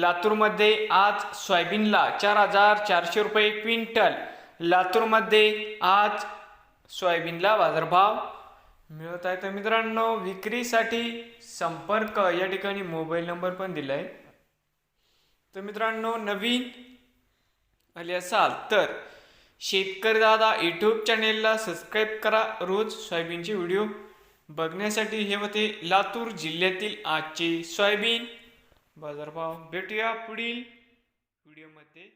लातूरमध्ये आज सोयाबीनला चार हजार चारशे रुपये क्विंटल. लातूरमध्ये आज सोयाबीनला बाजारभाव मिळत आहे. तर मित्रांनो विक्रीसाठी संपर्क या ठिकाणी मोबाईल नंबर पण दिला आहे तर मित्रांनो नवीन आले असाल तर शेतकरी दादा यूट्यूब चॅनेलला सबस्क्राईब करा. रोज सोयाबीनचे व्हिडिओ बघण्यासाठी हे होते लातूर जिल्ह्यातील आजचे सोयाबीन. बाजारभाव भेटूया पुढील व्हिडिओमध्ये